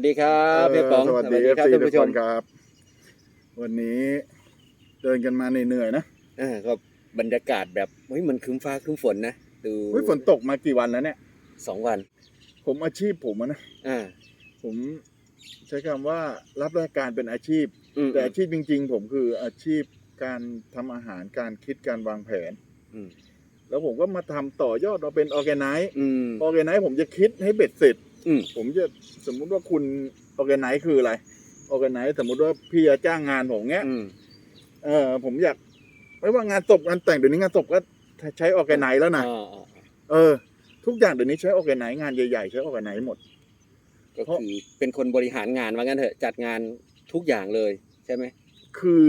วัสดีครับพี่ป๋องสวัสดีครับ FC ท่านทุผู้กชคมนครับ วันนี้เดินกันมาเหนื่อยๆนะอ่าก็บรรยากาศแบบเฮ้ยมันครึ้มฟ้าครึ้มฝนนะดูเฮ้ยฝนตกมากี่วันแล้วเนี่ยสองวัน ผมอาชีพผมอะนะอ่าผมใช้คำว่ารับราชการเป็นอาชีพอืมแต่อาชีพจริง ๆ ผมคืออาชีพการทำอาหารการคิดการวางแผนอืมแล้วผมก็มาทำต่อยอดเราเป็นออแกไนซ์อืมออแกไนซ์ผมจะคิดให้เบ็ดเสร็จ อืม ผมจะสมมุติว่าคุณออแกไนซ์คืออะไรออแกไนซ์สมมุติว่าพี่จะจ้างงานผมเงี้ยอืม เออผมอยากไม่ว่างานศพงานแต่งเดี๋ยวนี้งานศพก็ใช้ออแกไนซ์แล้วนะอ่าอ่าอ่าเออ ทุกอย่างเดี๋ยวนี้ใช้ออแกไนซ์งานใหญ่ๆใช้ออแกไนซ์หมดก็คือเป็นคนบริหารงานว่างั้นเถอะจัดงานทุกอย่างเลยใช่ไหมคือ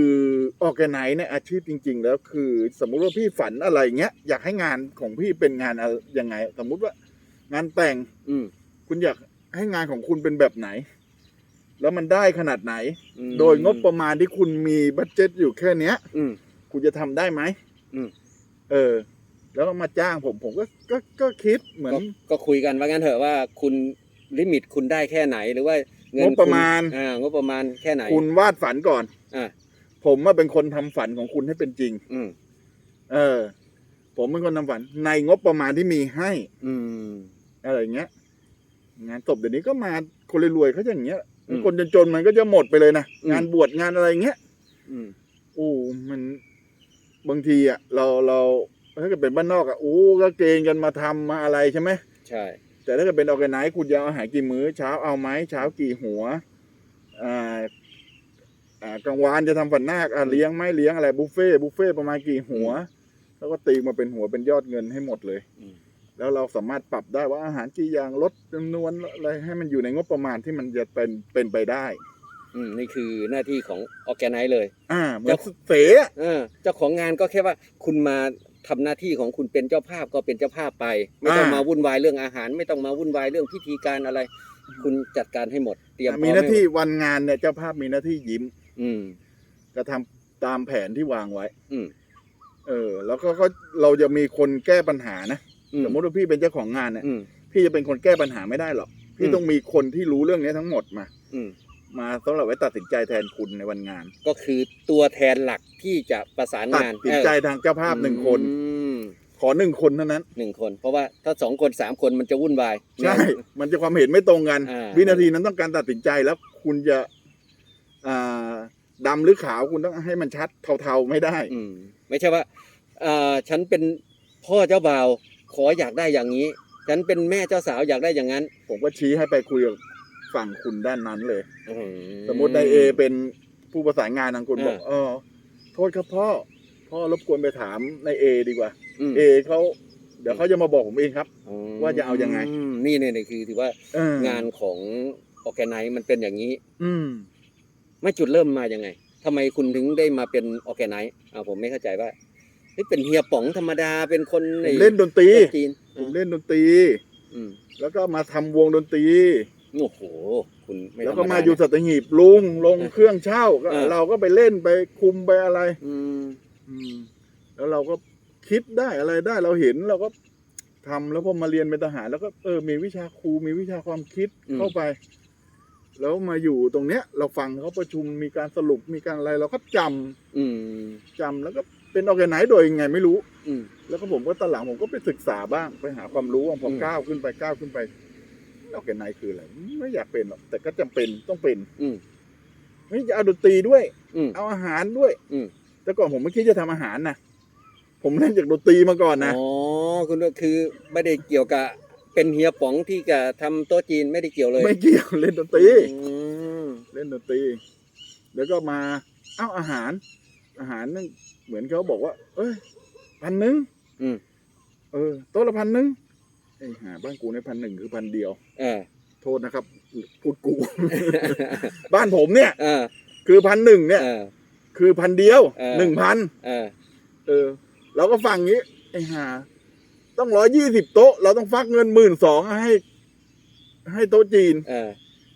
ออแกไนซ์เนี่ยอาชีพจริง ๆ แล้วคือ สมมุติว่าพี่ฝันอะไรเงี้ย อยากให้งานของพี่เป็นงานอะไรยังไง สมมุติว่างานแต่งอืม คุณอยากให้งานของคุณเป็นแบบไหน แล้วมันได้ขนาดไหน อืมโดยงบประมาณที่คุณมีบัตเจ็ตอยู่แค่เนี้ย อืม คุณจะทำได้ไหมอืม เออ แล้วก็มาจ้างผมผมก็ก็ก็คิดเหมือน ก็ก็คุยกันว่างั้นเถอะว่าคุณลิมิตคุณได้แค่ไหนหรือว่าเงินงบประมาณ คุณอ่างบประมาณแค่ไหน คุณวาดฝันก่อน อ่าผมว่าเป็นคนทำฝันของคุณให้เป็นจริง อืม เออ ผมเป็นคนทำฝันในงบประมาณที่มีให้ อืม อะไรอย่างเงี้ย งานศพเดี๋ยวนี้ก็มาคนรวยๆเขาจะอย่างเงี้ย อืมคนจนๆมันก็จะหมดไปเลยนะอืม งานบวชงานอะไรเงี้ยอืม โอ้มันบางทีอะเราเราถ้าเกิดเป็นบ้านนอกอะโอ้ก็เกณฑ์กันมาทำมาอะไรใช่ไหม ใช่ แต่ถ้าเกิดเป็นออแกไนซ์คุณจะเอาอาหารกี่มื้อเช้าเอาไหมเช้ากี่หัวอ่าอ่ากลางวานจะทำฝันนาคอะเลี้ยงไหมเลี้ยงอะไรบุฟเฟ่ต์บุฟเฟ่ต์ประมาณกี่หัว แล้วก็ตีมาเป็นหัวเป็นยอดเงินให้หมดเลย อืม แล้วเราสามารถปรับได้ว่าอาหารกี่อย่างลดจำนวนอะไรให้มันอยู่ในงบประมาณที่มันจะเป็นเป็นไปได้ อืมนี่คือหน้าที่ของออแกไนซ์เลย อ่าเหมือนแล้วเสอะเออเจ้าของงานก็แค่ว่าคุณมาทำหน้าที่ของคุณเป็นเจ้าภาพก็เป็นเจ้าภาพไป ไม่ต้องมาวุ่นวายเรื่องอาหาร ไม่ต้องมาวุ่นวายเรื่องพิธีการอะไร คุณจัดการให้หมด เตรียมพร้อมีหน้าที่ใมดวันงานเนี่ยเจ้าภาพมีหน้าที่ยิ้ม อืมจะทำตามแผนที่วางไว้ อืมเออ แล้วก็ก็เราจะมีคนแก้ปัญหานะอื สมมติว่าพี่เป็นเจ้าของงานเนี่ยอืมพี่จะเป็นคนแก้ปัญหาไม่ได้หรอกพี่อืมต้องมีคนที่รู้เรื่องนี้ทั้งหมดมาอืมมาสำหรับไว้ตัดสินใจแทนคุณในวันงาน ก็คือตัวแทนหลักที่จะประสานตัดงานสินใจเออทางเจ้าภาพหนึ่งคนอืมขอหนึ่งคนเท่านั้นหนึ่งคน เพราะว่าถ้าสองคนสามคนมันจะวุ่นวายใช่ มันจะความเห็นไม่ตรงกันอ่าวินาทีนั้นต้องการตัดสินใจแล้วคุณจะอ่าดำหรือขาวคุณต้องให้มันชัดเทาๆไม่ได้อืมไม่ใช่ว่าเอ่อฉันเป็นพ่อเจ้าบ่าว ขออยากได้อย่างนี้ ฉันเป็นแม่เจ้าสาวอยากได้อย่างนั้นผมก็ชี้ให้ไปคุยกับฝั่งคุณด้านนั้นเลย อื้อหือ สมมตินายเอเป็นผู้ประสานงานทางคุณอ่าบอกเออโทษครับพ่อ พ่อรบกวนไปถามนายเอดีกว่า มเอเขาเดี๋ยวเขาจะมาบอกผมเองครับอืมว่าจะเอายังไง มนี่เนี่ยเนี่ยคือถือว่าเอองานของออแกไนซ์มันเป็นอย่างนี้ อืม ไม่จุดเริ่มมายังไงทำไมคุณถึงได้มาเป็นออแกไนซ์อ่าผมไม่เข้าใจว่า เฮ้ยเป็นเฮียป๋องธรรมดาเป็นคนผในมเล่นดนตรีจีนผมเล่นดนตรี อืมแล้วก็มาทำวงดนตรี โอ้โห คุณไม่แล้วธรก็รดมาอยู่สัตหีบลุงลงเครื่องเช่าก็เออ เราก็ไปเล่นไปคุมไปอะไร อืมอืม แล้วเราก็คิดได้อะไรได้เราเห็นเราก็ทำแล้วพอมาเรียนเป็นทหาร แล้วก็เออมีวิชาครูมีวิชาความคิดเข้าไป แล้วมาอยู่ตรงเนี้ย เราฟังเขาประชุมมีการสรุปมีการอะไร เราก็จำอืมจำแล้วก็ เป็นออแกไนซ์โดยยังไงไม่รู้ อืม แล้วก็ผมก็ตอนหลังผมก็ไปศึกษาบ้างไปหาความรู้ว่าพออืมก้าวขึ้นไปก้าวขึ้นไปออแกไนซ์คืออะไรไม่อยากเป็นหรอกแต่ก็จำเป็นต้องเป็นอืมนี่จะเอาดนตรีด้วย อืม เอาอาหารด้วยอืม แต่ก่อนผมไม่คิดจะทำอาหารนะผมเล่นจากดนตรีมาก่อนนะอ๋อคุณก็คือไม่ได้เกี่ยวกับเป็นเฮียป๋องที่จะทำโต๊ะจีนไม่ได้เกี่ยวเลยไม่เกี่ยวเล่นดนตรี อืม เล่นดนตรี แล้วก็มา เอ้าอาหาร อาหารนั่น เหมือนเขาบอกว่า เอ้ยพันหนึ่งอืม เออโต๊ะละพันหนึ่งไอ้หาบ้านกูในพันหนึ่งคือพันเดียว เออโทษนะครับ พูดกู บ้านผมเนี่ย เออคือพันหนึ่งเนี่ย เออ คือพันเดียวเออ หนึ่งพันเออเออ เราก็ฟังงี้ ไอ้หาต้องร้อยยี่สิบโต๊ะ เราต้องฟักเงินหมื่นสองให้ ให้โต๊ะจีน เออ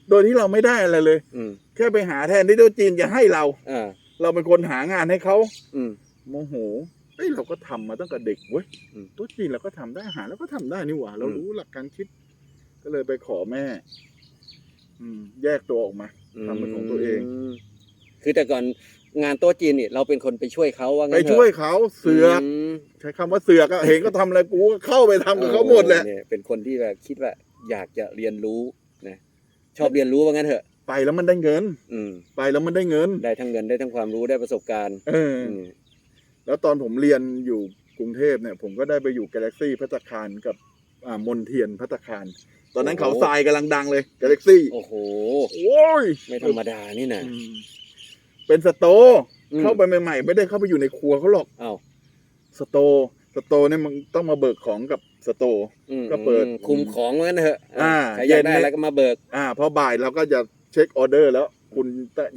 โดยที่เราไม่ได้อะไรเลย อืมแค่ไปหาแทนที่โต๊ะจีนจะให้เรา เออ เราเป็นคนหางานให้เขาอืม โมโหเอ้ยเราก็ทำมาตั้งแต่เด็กเว้ยอืมโต๊ะจีนเราก็ทำได้อาหารเราก็ทำได้นี่หว่า เราอืม รู้หลักการคิด ก็เลยไปขอแม่ อืม แยกตัวออกมา ทำเป็นของตัวเอง มคือแต่ก่อนงานโต๊ะจีนนี่เราเป็นคนไปช่วยเขาว่าไปงั้นเถอะช่วยเขาเสือกมใช้คำว่าเสือกอะเห็นก็ทำอะไรกูก็เข้าไปทำกับเขาหมดแหละโอ้เนี่ยเป็นคนที่แบบคิดว่าอยากจะเรียนรู้นะชอบเรียนรู้ว่างั้นเถอะ ไปแล้วมันได้เงิน อืม ไปแล้วมันได้เงิน ได้ทั้งเงินได้ทั้งความรู้ได้ประสบการณ์เออออืมแล้วตอนผมเรียนอยู่กรุงเทพเนี่ย ผมก็ได้ไปอยู่กาแล็กซี่พัตตาคารกับอ่ามนเทียนพัตตาคาร ตอนนั้นเขาทรายกำลังดังเลยกาแล็กซี่โอ้โห โอ้ยไม่ธรรมดานี่นะอืมเป็นสโตร์อืมเข้าไปใหม่ๆ ไม่ได้เข้าไปอยู่ในครัวเขาหรอกอ้าวสโตร์สโตร์เนี่ยมันต้องมาเบิกของกับสโตร์ อืมก็เปิดคุมของว่างั้นเถอะอ่าใครอยากได้เย็นเนี่ย อะไรก็มาเบิก อ่าพอบ่ายเราก็จะ เช็คออเดอร์ แล้วคุณ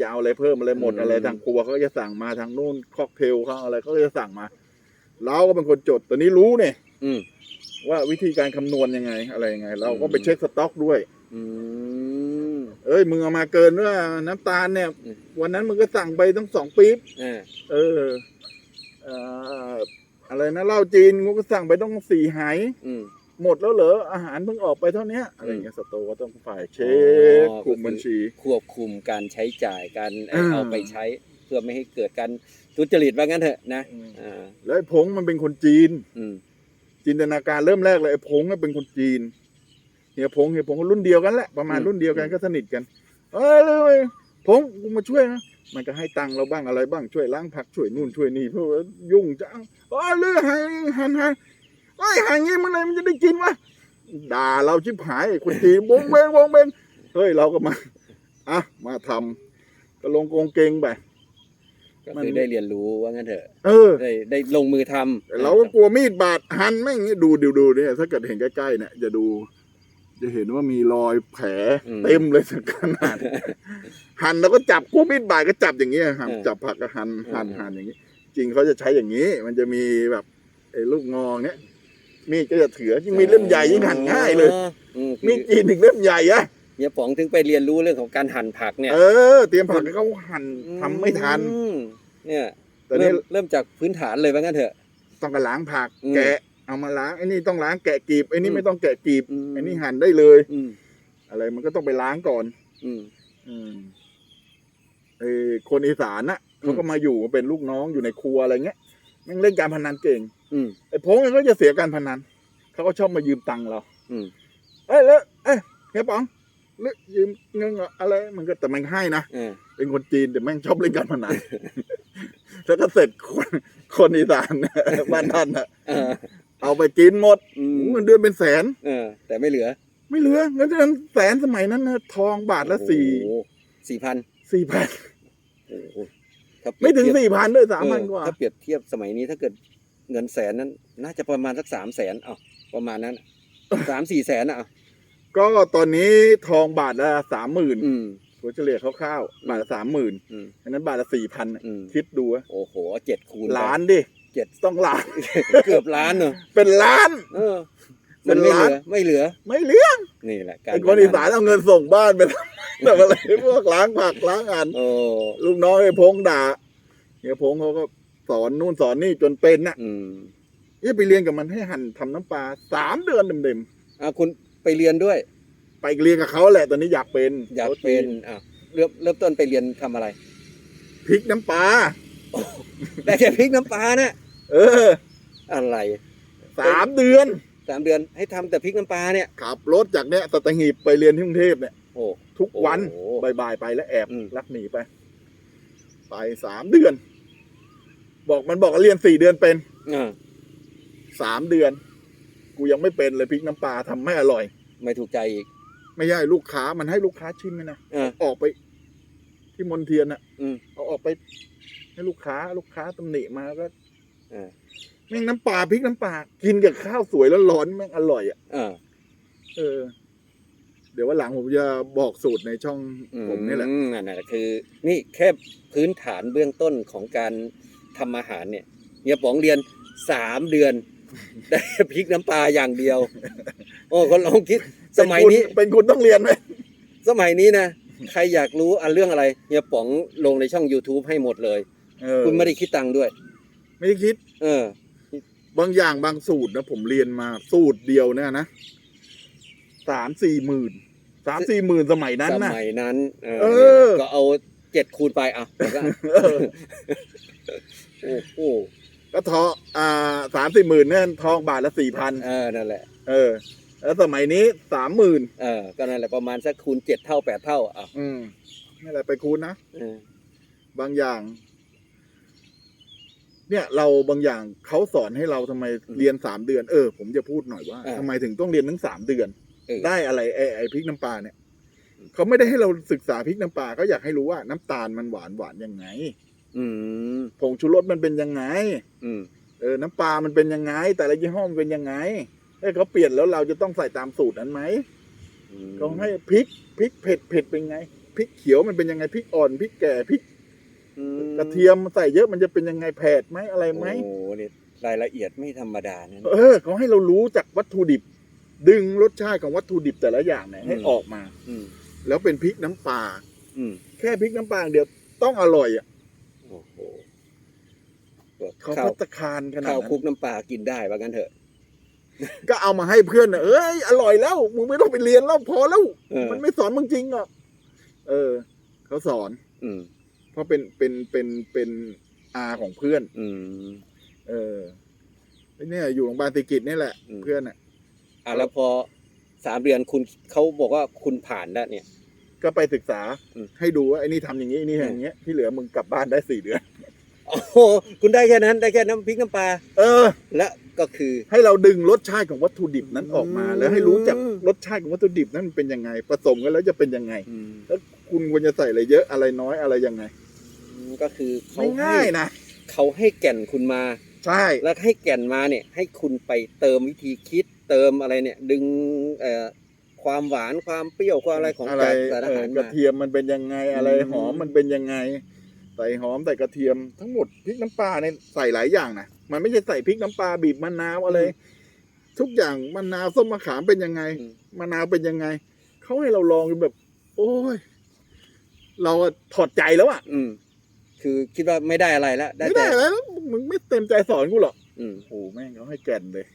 จะเอาอะไรเพิ่มอะไรหมดอืมอะไรทางครัวเขาก็จะสั่งมาทางนู่นค็อกเทลเขาอะไรเขาก็จะสั่งมาเราก็เป็นคนจดตอนนี้รู้เนี่ยอืมว่าวิธีการคำนวณยังไง อะไรยังไง เราก็ไปเช็คสต็อกด้วย อืมเอ้ยมึงเอามาเกินว่าน้ำตาลเนี่ยอืมวันนั้นมึงก็สั่งไปตั้งสองปี๊บอ่าเออ เอ่ออะไรนะเหล้าจีนกูก็สั่งไปต้องสี่ไหายอืม หมดแล้วเหรออาหารเพิ่งออกไปเท่าเนี้ยอะไรอย่างเงี้ยสโตร์ก็ต้องฝ่ายเช็คอ๋อกลุ่มบัญชี ควบคุมการใช้จ่ายการเอ่ออ่าเอาไปใช้เพื่อไม่ให้เกิดการทุจริตว่างั้นเถอะนะอืมอ่าแล้วไอ้พงมันเป็นคนจีนอืมจินตนาการเริ่มแรกเลยไอ้พงน่ะเป็นคนจีนเฮียพงเฮียพงก็รุ่นเดียวกันแหละประมาณรุ่นเดียวกันก็สนิทกัน เออเลยพงกูมาช่วยนะมันก็ให้ตังค์เราบ้างอะไรบ้างช่วยล้างผักช่วยนู่นช่วยนี่เพราะว่ายุ่งจังเออเรื่องหันหันหัน ไอ้ยหันงี้มันอะไรมันจะได้กินวะด่าเราชิบหายไอ้คนจีนบงเบงบงเบงเฮ้ยเราก็มาอะมาทำก็ลงกงเกงไปก็มันคือได้เรียนรู้ว่างั้นเถอะเออได้ได้ลงมือทำแต่เราก็กลัวมีดบาดหันแม่งงี้ดูดูดูเนี่ย ถ้าเกิดเห็นใกล้ๆเนี่ยจะดู จะเห็นว่ามีรอยแผลเต็มเลยสักขนาดหั่นแล้วก็จับกู้มีดบาดก็จับอย่างนี้ยหั่นจับผักก็หั่นหั่นหั่นอย่างนี้ จริงเขาจะใช้อย่างนี้ มันจะมีแบบไอ้ลูกงอเนี้ย มีดก็จะถือยิ่งมีดเล่มใหญ่ยิ่งหั่นง่ายเลย อืมมีดจีนถึงเล่มใหญ่อะเฮียป๋องถึงไปเรียนรู้เรื่องของการหั่นผักเนี่ยเออ เตรียมผักให้เขาหั่นทำไม่ทัน อืมเนี่ยแต่นี่เริ่มเริ่มจากพื้นฐานเลยว่างั้นเถอะ ต้องการล้างผัก อืมแกะเอามาล้างไอ้นี่ต้องล้างแกะกรีบไอ้นี่อืมไม่ต้องแกะกรีบอืม ไอ้นี่หั่นได้เลย อืมอะไรมันก็ต้องไปล้างก่อน อืม อืมเออคนอีสานน่ะอืมเขาก็มาอยู่เป็นลูกน้องอยู่ในครัวอะไรเงี้ยแม่งเล่นการพนันเก่ง อืมไอ้พงเนี่ยเขาจะเสียการพนันเขาก็ชอบมายืมตังค์เรา อืมเอ้ยแล้วเอ้ยเฮียป๋องหรือยืมเงินเหรออะไรมันก็แต่มันให้นะอ่าเป็นคนจีนแต่แม่งชอบเล่นการพนัน แล้วก็เสร็จคนคนอีสานบ้านท่านน่ะเออเอาไปกินหมดอืมเงินเดือนเป็นแสน เออ แต่ไม่เหลือไม่เหลือเงินเดือนแสนสมัยนั้นนะทองบาทละสี่สี่พันสี่พันโอ้โหถ้าเปรีไม่ยบถึงเทียบสี่พันด้วยสามพันเออกว่า ถ้าเปรียบเทียบสมัยนี้ถ้าเกิด เงินแสนนั้น น่าจะประมาณสักสามแสนอ้าวประมาณนั้นสามสี่แสนอะอ้าวก็ตอนนี้ทองบาทละสามหมื่นอืมถัวเฉลี่ยคร่าวๆบาทละสามหมื่นอืมอันนั้นบาทละสี่พันอืมคิดดูอะโอ้โหเจ็ดคูณล้านดิเจ็ดต้องล้าน เกือบล้านเนอะเป็นล้าน เออเป็มันนไม่เหล้านลือ ไม่เหลือ ไม่เหลือนี่แหละการไอ้คนอีสานเอาเงินส่งบ้านไปทำทำอะไรพวกล้างผักล้างอันโอ้ลูกน้องไอ้พงด่าเฮียพงเขาก็ สอนนู่นสอนนี่จนเป็นน่ะอืมเอ๊ะไปเรียนกับมันให้หั่นทำน้ำปลาสามเดือนเต็มอะคุณไปเรียนด้วย ๆไปเรียนกับเขาแหละตอนนี้อยากเป็นอยากเป็นอะเริ่มเริ่มต้นไปเรียนทำอะไร พริกน้ำปลาได้แค่พริกน้ำปลาเนี่ยเอออะไรสามเดือน สามเดือนให้ทำแต่พริกน้ำปลาเนี่ย ขับรถจากเนี้ยสัตหีบไปเรียนที่กรุงเทพเนี่ย โอ้ ทุกวันโอ้บ่ายๆไปแล้วแอบอืม ลักหนีไป ไปสามเดือน บอกมันบอกว่าเรียนสี่เดือนเป็นอ่าสามเดือน กูยังไม่เป็นเลยพริกน้ำปลาทำไม่อร่อย ไม่ถูกใจอีกไม่ใช่ลูกค้ามันให้ลูกค้าชิมไหมนะอ่า ออกไป ที่มนเทียนอะอืมเอาออกไป ให้ลูกค้าลูกค้าตำหนิมาก็อ่าแม่งน้ำปลาพริกน้ำปลากินกับข้าวสวยแล้วร้อนแม่งอร่อยอะอ่า เออ เดี๋ยววันหลังผมจะบอกสูตรในช่องผมนี่แหละ อืนั่นแหละคือ นี่แค่พื้นฐานเบื้องต้นของการ ทำอาหารเนี่ยเฮียป๋องเรียนสามเดือน ได้พริกน้ำปลาอย่างเดียว โอ้คนลองคิดสมัยนี้เป็นคุณเป็นคุณต้องเรียนไหมสมัยนี้นะใครอยากรู้อันเรื่องอะไรเฮียป๋องลงในช่อง YouTube ให้หมดเลย เออคุณไม่ได้คิดตังค์ด้วย ไม่ได้คิด เออ บางอย่างบางสูตรนะผมเรียนมาสูตรเดียวเนี่ยนะสามสี่หมื่นสามสี่หมื่นสมัยนั้นสนะ มัยนั้น เออเออ ก็เอาเจ็ดคูณไปอะแล้วก็ เออ โอ้โหก็ทองอ่าสามสี่หมื่นเนี่ยทองบาทละสี่พันเออนั่นแหละ เออ แล้วสมัยนี้สามหมื่นเออก็นั่นแหละประมาณสักคูณเจ็ดเท่าแปดเท่าอะอืมนี่แหละไปคูณนะเออบางอย่าง เนี่ย เราบางอย่างเขาสอนให้เราทำไมเรียนสามเดือนเออผมจะพูดหน่อยว่าทำไมถึงต้องเรียนทั้งสามเดือนเออได้อะไรไอ้ไอ้พริกน้ำปลาเนี่ยเขาไม่ได้ให้เราศึกษาพริกน้ำปลาเขาอยากให้รู้ว่าน้ำตาลมันหวานหวานยังไง อืมผงชูรสมันเป็นยังไง อืมเออน้ำปลามันเป็นยังไง แต่ละยี่ห้อมันเป็นยังไงเอ้ยเขาเปลี่ยนแล้วเราจะต้องใส่ตามสูตรนั้นไหมอืมเขาให้พริกพริกเผ็ดเผ็ดเป็นไงพริกเขียวมันเป็นยังไงพริกอ่อนพริกแก่พริกอืมกระเทียมใส่เยอะมันจะเป็นยังไงแผดไหมอะไรไหม โอ้โหนี่รายละเอียดไม่ธรรมดานะเออเขาให้เรารู้จากวัตถุดิบ ดึงรสชาติของวัตถุดิบแต่ละอย่างเนี่ยให้ออกมาอืมแล้วเป็นพริกน้ำปลาอืม แค่พริกน้ำปลาอย่างเดียวต้องอร่อยอะโอ้โหเขาข้าพัวตตาคารขนาดข้าวนั้คลุกนน้ำปลากินได้ว่างั้นเถอะ ก็เอามาให้เพื่อนน่ะเอ้ยอร่อยแล้วมึงไม่ต้องไปเรียนแล้วพอแล้วเออมันไม่สอนมึงจริงหรอกเออเขาสอน อืมเพราะเป็นเป็นเป็นเป็นอาของเพื่อน อืมเออไอ้เนี่ยอยู่โรงพยาบาลติกิจนี่แหละอืมเพื่อนอะอะแล้วพอสามเดือนคุณเขาบอกว่าคุณผ่านแล้วเนี่ย ก็ไปศึกษาอืมให้ดูว่าไอ้นี่ทำอย่างนี้ไอ้นี่ทำอย่างเงี้ยที่เหลือมึงกลับบ้านได้สี่เดือนโอ้โหคุณได้แค่นั้นได้แค่น้ำพริกน้ำปลาเออ และก็คือให้เราดึงรสชาติของวัตถุดิบนั้นออกมาอืมแล้วให้รู้จักรสชาติของวัตถุดิบนั้นมันเป็นยังไงผสมกันแล้วจะเป็นยังไงอืมแล้วคุณควรจะใส่อะไรเยอะอะไรน้อยอะไรยังไงก็คือเขาไม่ให้ง่ายนะเขาให้แก่นคุณมาใช่แล้วให้แก่นมาเนี่ย ให้คุณไปเติมวิธีคิดเติมอะไรเนี่ย ดึงเอ่อ ความหวานความเปรี้ยวความอะไรของอะไรจากสารอาเอ่หาอรกระมาเทียมมันเป็นยังไงอะไรอืมหอมมันเป็นยังไงใส่หอมใส่กระเทียมทั้งหมดพริกน้ำปลาเนี่ยใส่หลายอย่างนะมันไม่ใช่ใส่พริกน้ำปลาบีบมะนาวอะไร ทุกอย่างมะนาวส้มมะขามเป็นยังไงอืมมะนาวเป็นยังไงเขาให้เราลองจนแบบ โอ้ย เราอะถอดใจแล้วอะอืม คือคิดว่าไม่ได้อะไรแล้วได้ไม่แต่ได้แล้วมึงไม่เต็มใจสอนกูหรอกอืมโอ้แม่งเขาให้แก่นเลย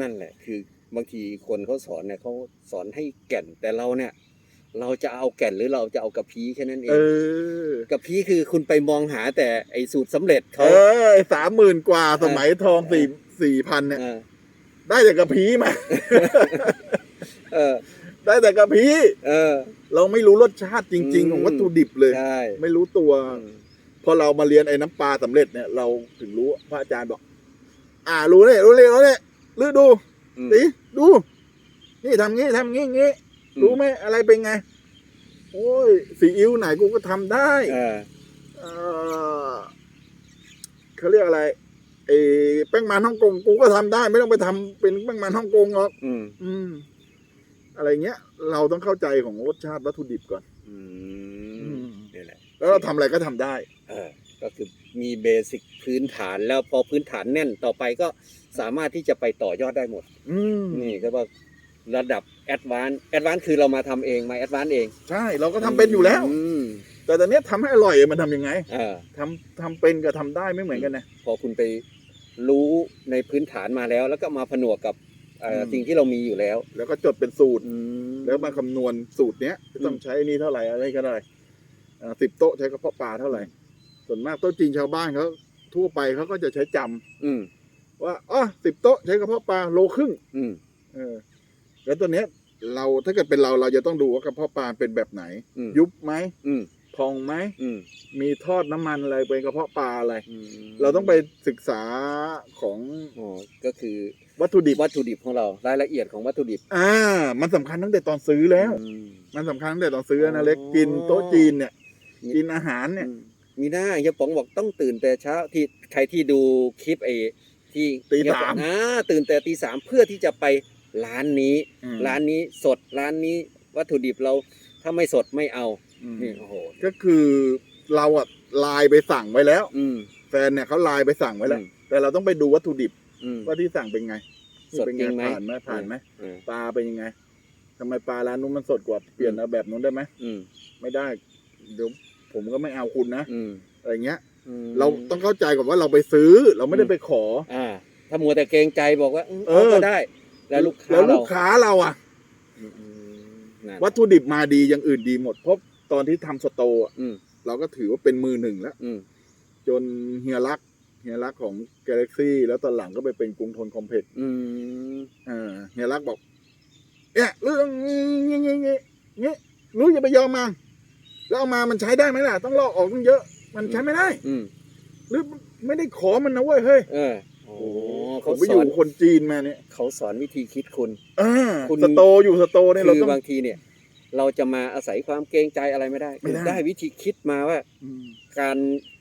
นั่นแหละ คือ บางทีคนเขาสอนเนี่ยเขาสอนให้แก่นแต่เราเนี่ย เราจะเอาแก่นหรือเราจะเอากระพี้แค่นั้นเอเองอกระพี้คือคุณไปมองหาแต่ไอ้สูตรสำเร็จเอเขา อสามหมื่นกว่าสมัยทองสี่สี่พันเนี่ย เออได้แต่กระพี้มา เออได้แต่กระพี้เออ เราไม่รู้รสชาติจริง อืๆมของวัตถุดิบเลย ใช่ไม่รู้ตัวอืมพอเรามาเรียนไอ้น้ำปลาสำเร็จเนี่ยเราถึงรู้พระอาจารย์บอก อ่ารู้เลยรู้เลยรู้เลยลือดู อืมสิดู นี่ทำงี้ทำงี้งี้รู้ไหมอะไรเป็นไง โอ้ยซีอิ๊วไหนกูก็ทำได้ เออ เออเขาเรียกอะไรไอ้แป้งมันฮ่องกงกูก็ทำได้ ไม่ต้องไปทำเป็นแป้งมันฮ่องกงหรอกอืม อืม อะไรเงี้ย เราต้องเข้าใจของรสชาติวัตถุดิบก่อน อืมนี่แหละ แล้วเราทำอะไรก็ทำได้ เออ ก็คือ มีเบสิกพื้นฐานแล้วพอพื้นฐานแน่นต่อไปก็สามารถที่จะไปต่อยอดได้หมด อืมนี่ก็ว่าระดับแอดวานแอดวานคือเรามาทำเองมาแอดวานเองใช่เราก็ทำเป็นอยู่แล้ว มแต่ตอนเนี้ยทำให้อร่อยมันทำยังไงเออ ทำทำเป็นกับทำได้ไม่เหมือนกันนะ พอคุณไปรู้ในพื้นฐานมาแล้ว แล้วก็มาผนวกกับเอ่ออม สิ่งที่เรามีอยู่แล้วแล้วก็จดเป็นสูตรอืมแล้วมาคำนวณสูตรเนี้ยจะต้องใช้อันนี้เท่าไหร่อะไรก็ได้สิบโต๊ะใช้กระเพาะปลาเท่าไหร่ ส่วนมากโต๊ะจีนชาวบ้านเขาทั่วไปเขาก็จะใช้จำอืมว่าอ๋อสิบโต๊ะใช้กระเพาะปลาโลครึ่งอืมเออ แล้วตัวเนี้ย เราถ้าเกิดเป็นเราเราจะต้องดูว่ากระเพาะปลาเป็นแบบไหน อืมยุบไหมอืมพองไหมอืมมีทอดน้ำมันอะไรเป็นกระเพาะปลาอะไร อืมเราต้องไปศึกษาของอ๋อก็คือวัตถุดิบวัตถุดิบของเรารายละเอียดของวัตถุดิบอ่า มันสำคัญตั้งแต่ตอนซื้อแล้ว อืม มันสำคัญตั้งแต่ตอนซื้อแล้วอ๋นะอเล็กกินโต๊ะจีนเนี่ยมีกินอาหารเนี่ย อืม มีหน้าเฮียป๋องบอกต้องตื่นแต่เช้าที่ใครที่ดูคลิปไอ้ที่ตีเฮียป๋องสามอ่าตื่นแต่ตีสามเพื่อที่จะไปร้านนี้ อืมร้านนี้สดร้านนี้วัตถุดิบเราถ้าไม่สดไม่เอาอืมนี่โอ้โหก็คือเราอะไลน์ไปสั่งไว้แล้ว อืมแฟนเนี่ยเขาไลน์ไปสั่งไว้แล้วอืมแต่เราต้องไปดูวัตถุดิบอืม ว่าที่สั่งเป็นไงสดเป็นจริงไหม ผ่านไหมผ่านไหมเออปลาเป็นยังไงทำไมปลาร้านนู้นมันสดกว่าเปลี่ยนเอาแบบนู้นได้ไหมอืม ไม่ได้เดี๋ยว ผมก็ไม่เอาคุณนะอืมอะไรเงี้ยอืมเราต้องเข้าใจก่อนว่าเราไปซื้อ เราไม่ได้ไปขอ อ่า ถ้ามัวแต่เกรงใจบอกว่าอืมเอเอาอก็ได้ แล้วลูกค้าแล้วเราลูกค้าเราอะอืมอืมนั่นวัตถุดิบมาดีอย่างอื่นดีหมดเพราะตอนที่ทำสโตร์อะอืมเราก็ถือว่าเป็นมือหนึ่งแล้วอืมจนเฮียรักเฮียรักของ Galaxy แล้วตอนหลังก็ไปเป็นกรุงทนคอมเพล็กซ์อืมเออเฮียรักบอกเนี่ยเรื่องงี้งี้งี้งี้รู้อย่าไปยอมมา แล้วเอามามันใช้ได้ไหมล่ะ ต้องลอกออกต้องเยอะ มันใช้ไม่ได้ อืมหรือไม่ได้ขอมันนะเว้ยเฮ้ยเออโอ้ผเขามไปสออยู่นคนจีนมาเนี่ยเขาสอนวิธีคิดคุณเออคุณ สโตร์อยู่สโตร์เนี่ยเราคือต้อง บางทีเนี่ย เราจะมาอาศัยความเกรงใจอะไรไม่ได้ไม่ได้ ได้วิธีคิดมาว่า อืมการ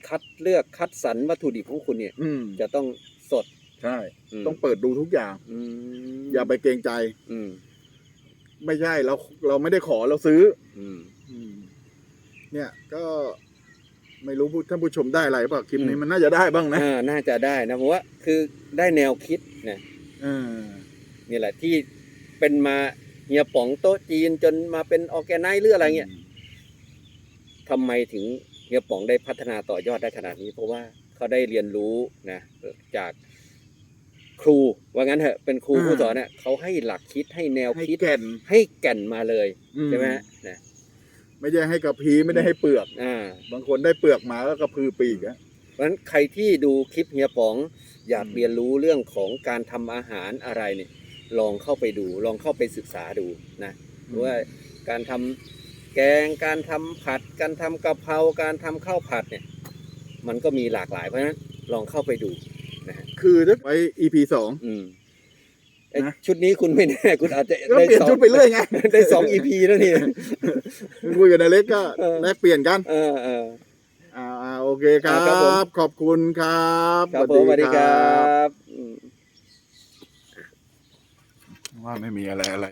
คัดเลือกคัดสรรวัตถุดิบของคุณเนี่ย อืมจะต้องสดใช่ มต้องเปิดดูทุกอย่าง อืมอย่าไปเกรงใจ อืมไม่ใช่เราเราไม่ได้ขอเราซื้ออืม อืม เนี่ยก็ไม่รู้ผู้ท่านผู้ชมได้อะไรเปล่าคลิปนี้อืมมันน่าจะได้บ้างนะอ่าน่าจะได้นะเพราะว่าคือได้แนวคิดนะเออนี่แหละที่เป็นมาเฮียป๋องโต๊ะจีนจนมาเป็นออแกไนซ์หรืออะไรเงี้ยทำไมถึงเฮียป๋องได้พัฒนาต่อยอดได้ขนาดนี้ เพราะว่าเขาได้เรียนรู้นะจากครูว่างั้นเถอะเป็นครูผู้สอนเนี่ยเขาให้หลักคิดให้แนวให้คิดแก่นให้แก่นมาเลยอืใช่ไหมนะ ไม่ใช่ให้กระพีไม่ได้ให้เปลือก อ่า บางคนได้เปลือกมาก็กระพือปีกอะเพราะฉะนั้นใครที่ดูคลิปเฮียป๋องอยากอืมเรียนรู้เรื่องของการทำอาหารอะไรเนี่ย ลองเข้าไปดู ลองเข้าไปศึกษาดูนะว่าการทำแกงการทำผัด การทำกะเพราการทำข้าวผัดเนี่ย มันก็มีหลากหลายเพราะฉะนั้นลองเข้าไปดูนะฮะคือถ้าไว้ EP สองอืมไอ้ นะชุดนี้คุณไม่แน่คุณอาจจะก็ได้เปลี่ยนสองชุดไปเรื่อยไงได้สองอีพีแล้วนี่คุยกับนายเล็กก็เออได้เปลี่ยนกันเออเอออ่าอ่าโอเคครัครับผมบขอบคุณครับครับผมสวัสดีครับอืมว่าไม่มีอะไรอะไร